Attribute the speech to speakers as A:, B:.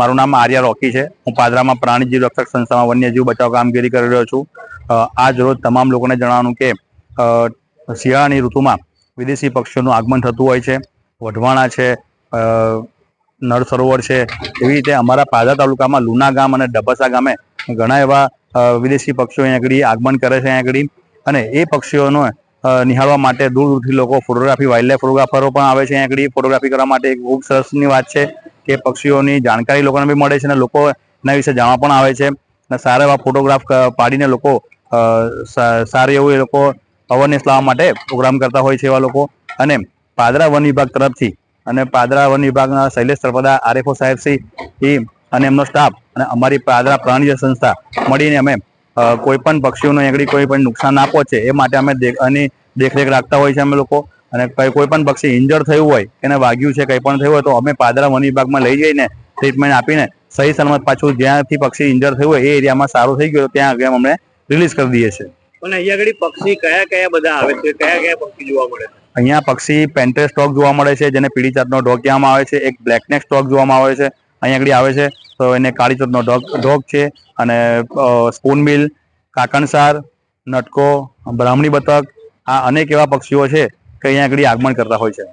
A: મારું નામ આર્યા રોકી છે. હું પાદરામાં પ્રાણીજીવ રક્ષક સંસ્થામાં વન્યજીવ બચાવ કામગીરી કરી રહ્યો છું. આજ રોજ તમામ લોકોને જણાવવાનું કે શિયાળાની ઋતુમાં વિદેશી પક્ષીઓનું આગમન થતું હોય છે. વઢવાણા છે નળ સરોવર છે. એવી રીતે અમારા પાદરા તાલુકામાં લુના ગામ અને ડબસા ગામે ઘણા એવા વિદેશી પક્ષીઓ અહીંયા આગળ આગમન કરે છે અહીંયા આગળ. અને એ પક્ષીઓનો નિહાળવા માટે દૂર દૂરથી લોકો ફોટોગ્રાફી વાઇલ્ડ ફોટોગ્રાફરો પણ આવે છે અહીંયા આગળ. ફોટોગ્રાફી કરવા માટે ખૂબ સરસની વાત છે. કે પક્ષીઓની જાણકારી લોકોને બી મળે છે અને લોકો એના વિશે જાણવા પણ આવે છે. અને સારા એવા ફોટોગ્રાફ પાડીને લોકો સારું એવું એ લોકો અવેરનેસ લાવવા માટે પ્રોગ્રામ કરતા હોય છે એવા લોકો. અને પાદરા વન વિભાગ તરફથી અને પાદરા વન વિભાગના શૈલેષ સરપદા, આરએફઓ સાહેબ શ્રી અને એમનો સ્ટાફ અને અમારી પાદરા પ્રાણીજ સંસ્થા મળીને અમે કોઈ પણ પક્ષીઓને આગળ કોઈ પણ નુકસાન ના પહોંચે એ માટે અમે એની દેખરેખ રાખતા હોય છે અમે લોકો. અને કોઈ પણ પક્ષી ઇન્જર થયું હોય એને વાગ્યું છે કંઈ પણ થયું હોય તો અમે પાદરા વન વિભાગમાં લઈ જઈને ટ્રીટમેન્ટ આપીને સહી સલામત પાછું જ્યાંથી પક્ષી ઇન્જર થયું હોય એ એરિયામાં સારું થઈ ગયું ત્યાં આગળ અમને રિલીઝ કરી દઈએ છીએ.
B: અને અહીંયા આગળ પક્ષી કયા કયા બધા આવે છે? કયા કયા પક્ષી જોવા મળે
A: અહીંયા પક્ષી પેન્ટ્રે સ્ટોક જોવા મળે છે જેને પીળી જાતનો ડોગ કહેવામાં આવે છે એક બ્લેકનેક સ્ટોક જોવામાં આવે છે અહીંયા આગળ આવે છે તો એને કાળી જાતનો ડોગ ડોગ છે અને સ્પૂનબિલ કાકણસાર નટકો બ્રાહ્મણી બતક આ અનેક એવા પક્ષીઓ છે કે અહીંયા આગળ આગમન કરતા હોય છે.